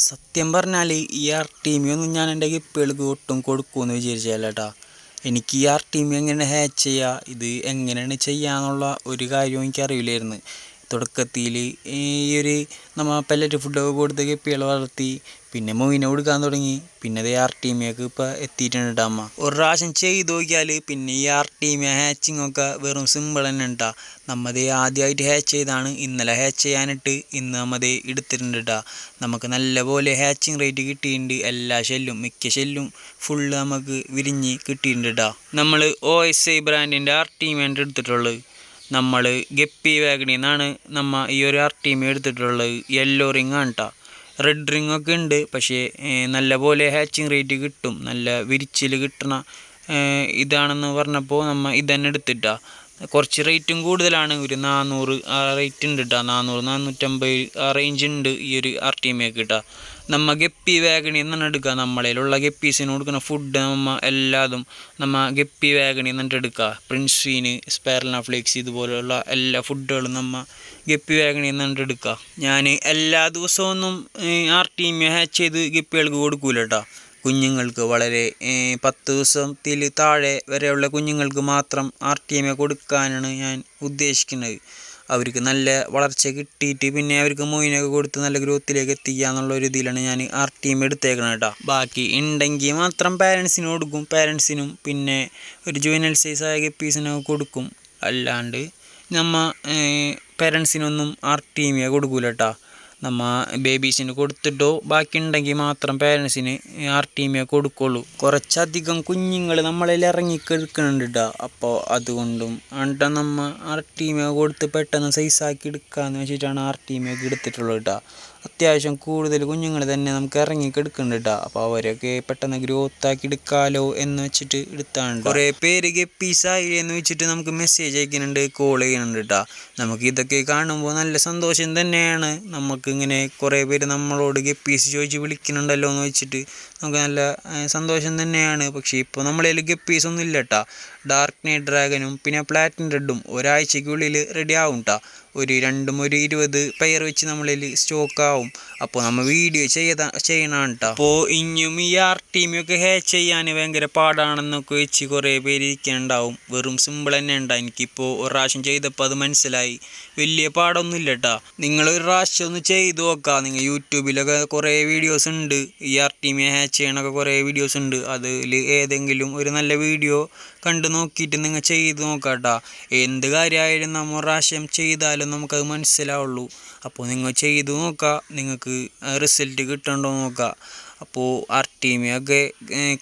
സത്യം പറഞ്ഞാൽ ഈ ആർ ടീമിയൊന്നും ഞാൻ എന്റെ കിപ്പുകൾക്ക് ഒട്ടും കൊടുക്കുമെന്ന് വിചാരിച്ചല്ല എനിക്ക് ഈ ആർ ടീമി എങ്ങനെ ഹാച്ച് ചെയ്യുക ഇത് എങ്ങനെയാണ് ചെയ്യുക എന്നുള്ള ഒരു കാര്യവും എനിക്കറിയില്ലായിരുന്നു. തുടക്കത്തിൽ ഈ ഒരു നമ്മൾ പെല്ലറ്റ് ഫുഡൊക്കെ കൊടുത്ത് ഗപ്പികളെ വളർത്തി പിന്നെ മൊയിനെ കൊടുക്കാൻ തുടങ്ങി. പിന്നെ അത് ആർ ടീമിയൊക്കെ ഇപ്പോൾ എത്തിയിട്ടുണ്ട് ട്ടാ അമ്മ. ഒരു പ്രാവശ്യം ചെയ്ത് നോക്കിയാൽ പിന്നെ ഈ ആർ ടീമിയ ഹാച്ചിങ് ഒക്കെ വെറും സിമ്പിൾ തന്നെ ഉണ്ടാ നമ്മത് ആദ്യമായിട്ട് ഹാച്ച് ചെയ്താണ് ഇന്നലെ ഹാച്ച് ചെയ്യാനിട്ട് ഇന്ന് നമ്മത് എടുത്തിട്ടുണ്ട് കേട്ടാ നമുക്ക് നല്ലപോലെ ഹാച്ചിങ് റേറ്റ് കിട്ടിയിട്ടുണ്ട് എല്ലാ ഷെല്ലും മിക്ക ഷെല്ലും ഫുള്ള് നമുക്ക് വിരിഞ്ഞ് കിട്ടിയിട്ടുണ്ട് കേട്ടാ നമ്മൾ ഒ എസ് ഐ ബ്രാൻഡിന്റെ ആർ ടീമിയാണ് എടുത്തിട്ടുള്ളത്. നമ്മൾ ഗപ്പി വാഗണിൽ നിന്നാണ് നമ്മ ഈ ഒരു ആർ ടീം എടുത്തിട്ടുള്ളത്. യെല്ലോ റിങ് ആണ് കേട്ടോ റെഡ് റിങ് ഒക്കെ ഉണ്ട്. പക്ഷേ നല്ല പോലെ ഹാച്ചിങ് റേറ്റ് കിട്ടും. നല്ല വിരിച്ചിൽ കിട്ടണ ഇതാണെന്ന് പറഞ്ഞപ്പോൾ നമ്മ ഇതന്നെ എടുത്തിട്ടാ. കുറച്ച് റേറ്റും കൂടുതലാണ്. ഒരു നാനൂറ് ആ റേറ്റ് ഉണ്ട് കേട്ടോ നാനൂറ് നാനൂറ്റമ്പത് ആ റേഞ്ച് ഉണ്ട് ഈ ഒരു ആർ ടീമൊക്കെ കേട്ടോ നമ്മ ഗപ്പി വാഗണി എന്നാണ് എടുക്കുക നമ്മളതിലുള്ള ഗപ്പീസിന് കൊടുക്കുന്ന ഫുഡ് നമ്മ എല്ലാതും നമ്മ ഗപ്പി വാഗണി എന്നിട്ട് എടുക്കുക പ്രിൻസീന് സ്പെർലന ഫ്ലേക്സ് ഇതുപോലെയുള്ള എല്ലാ ഫുഡുകളും നമ്മ ഗപ്പി വാഗണി എന്നിട്ട് എടുക്കുക ഞാൻ എല്ലാ ദിവസമൊന്നും ആർ ടീം ഹാച്ച് ചെയ്ത് ഗപ്പികൾക്ക് കൊടുക്കൂല കേട്ടോ കുഞ്ഞുങ്ങൾക്ക് വളരെ പത്ത് ദിവസത്തിൽ താഴെ വരെയുള്ള കുഞ്ഞുങ്ങൾക്ക് മാത്രം ആർ ടി എമ്മെ കൊടുക്കാനാണ് ഞാൻ ഉദ്ദേശിക്കുന്നത്. അവർക്ക് നല്ല വളർച്ച കിട്ടിയിട്ട് പിന്നെ അവർക്ക് മൊയിനൊക്കെ കൊടുത്ത് നല്ല ഗ്രോത്തിലേക്ക് എത്തിക്കുക എന്നുള്ള ഒരു ഇതിലാണ് ഞാൻ ആർ ടീം എടുത്തേക്കണം കേട്ടോ ബാക്കി ഉണ്ടെങ്കിൽ മാത്രം പാരൻസിന് കൊടുക്കും. പാരൻസിനും പിന്നെ ഒരു ജുവനൽ സൈസായ ഗപ്പീസിനൊക്കെ കൊടുക്കും. അല്ലാണ്ട് നമ്മ പാരൻസിനൊന്നും ആർ ടീമിയെ കൊടുക്കൂല കേട്ടോ നമ്മ ബേബീസിന് കൊടുത്തിട്ടോ ബാക്കി ഉണ്ടെങ്കിൽ മാത്രം പേരൻസിന് ആർ ടീമേ കൊടുക്കുള്ളൂ. കുറച്ചധികം കുഞ്ഞുങ്ങൾ നമ്മളിൽ ഇറങ്ങി എടുക്കുന്നുണ്ട് കേട്ടോ അപ്പോൾ അതുകൊണ്ടും അണ്ട നമ്മൾ ആർ ടീമേ കൊടുത്ത് പെട്ടെന്ന് സൈസാക്കി എടുക്കാമെന്ന് വെച്ചിട്ടാണ് ആർ ടീമേക്ക് എടുത്തിട്ടുള്ളത് കേട്ടോ അത്യാവശ്യം കൂടുതൽ കുഞ്ഞുങ്ങൾ തന്നെ നമുക്ക് ഇറങ്ങി എടുക്കുന്നുണ്ട് കേട്ടോ അപ്പോൾ അവരൊക്കെ പെട്ടെന്ന് ഗ്രോത്ത് ആക്കി എടുക്കാലോ എന്ന് വെച്ചിട്ട് എടുത്താണ് കുറേ പേര് ഗപ്പീസായി എന്ന് വെച്ചിട്ട് നമുക്ക് മെസ്സേജ് അയക്കുന്നുണ്ട് കോൾ ചെയ്യുന്നുണ്ട് കേട്ടോ നമുക്ക് ഇതൊക്കെ കാണുമ്പോൾ നല്ല സന്തോഷം തന്നെയാണ്. നമുക്ക് ഇങ്ങനെ കുറേ പേര് നമ്മളോട് ഗപ്പീസ് ചോദിച്ച് വിളിക്കുന്നുണ്ടല്ലോ എന്ന് വെച്ചിട്ട് നമുക്ക് നല്ല സന്തോഷം തന്നെയാണ്. പക്ഷേ ഇപ്പോൾ നമ്മളതിൽ ഗപ്പീസ് ഒന്നും ഇല്ല കേട്ടോ ഡാർക്ക് നൈറ്റ് ഡ്രാഗനും പിന്നെ പ്ലാറ്റിൻ റെഡും ഒരാഴ്ചയ്ക്കുള്ളിൽ റെഡി ആവും കേട്ടോ ഒരു രണ്ടും ഒരു ഇരുപത് പെയർ വെച്ച് നമ്മളിൽ സ്റ്റോക്ക് ആവും. അപ്പോൾ നമ്മൾ വീഡിയോ ചെയ്ത ചെയ്യണം കേട്ടോ അപ്പോൾ ഇനിയും ഈ ആർ ടീമൊക്കെ ഹാച്ച് ചെയ്യാൻ ഭയങ്കര പാടാണെന്നൊക്കെ വെച്ച് കുറേ പേര് ഇരിക്കുന്നുണ്ടാവും വെറും സിമ്പിൾ തന്നെ ഉണ്ടാവും എനിക്കിപ്പോൾ ഒരു പ്രാവശ്യം ചെയ്തപ്പോൾ അത് മനസ്സിലായി. വലിയ പാടൊന്നുമില്ല കേട്ടോ നിങ്ങൾ ഒരു പ്രാവശ്യം ഒന്ന് ചെയ്ത് നോക്കാം. നിങ്ങൾ യൂട്യൂബിലൊക്കെ കുറേ വീഡിയോസ് ഉണ്ട്. ഈ ആർ ടീമിയെ ഹാച്ച് ചെയ്യണൊക്കെ കുറേ വീഡിയോസ് ഉണ്ട്. അതിൽ ഏതെങ്കിലും ഒരു നല്ല വീഡിയോ കണ്ടു നോക്കിയിട്ട് നിങ്ങൾ ചെയ്ത് നോക്കാം കേട്ടോ എന്ത് കാര്യമായാലും നമ്മൾ പ്രാവശ്യം ചെയ്താലും നമുക്കത് മനസ്സിലാവുള്ളൂ. അപ്പോൾ നിങ്ങൾ ചെയ്ത് നോക്കുക നിങ്ങൾക്ക് റിസൾട്ട് കിട്ടണ്ടോ നോക്കുക അപ്പോൾ ആർ ടീമിയൊക്കെ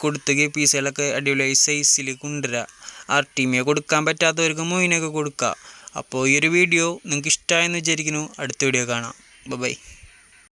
കൊടുത്ത് സിയിലൊക്കെ അടിപൊളിയായി സൈസിൽ കൊണ്ടുവരിക ടീമിയെ കൊടുക്കാൻ പറ്റാത്തവർക്ക് മൊയിനൊക്കെ കൊടുക്കുക അപ്പോൾ ഈ ഒരു വീഡിയോ നിങ്ങൾക്ക് ഇഷ്ടമായെന്ന് വിചാരിക്കുന്നു. അടുത്ത വീഡിയോ കാണാം. ബൈ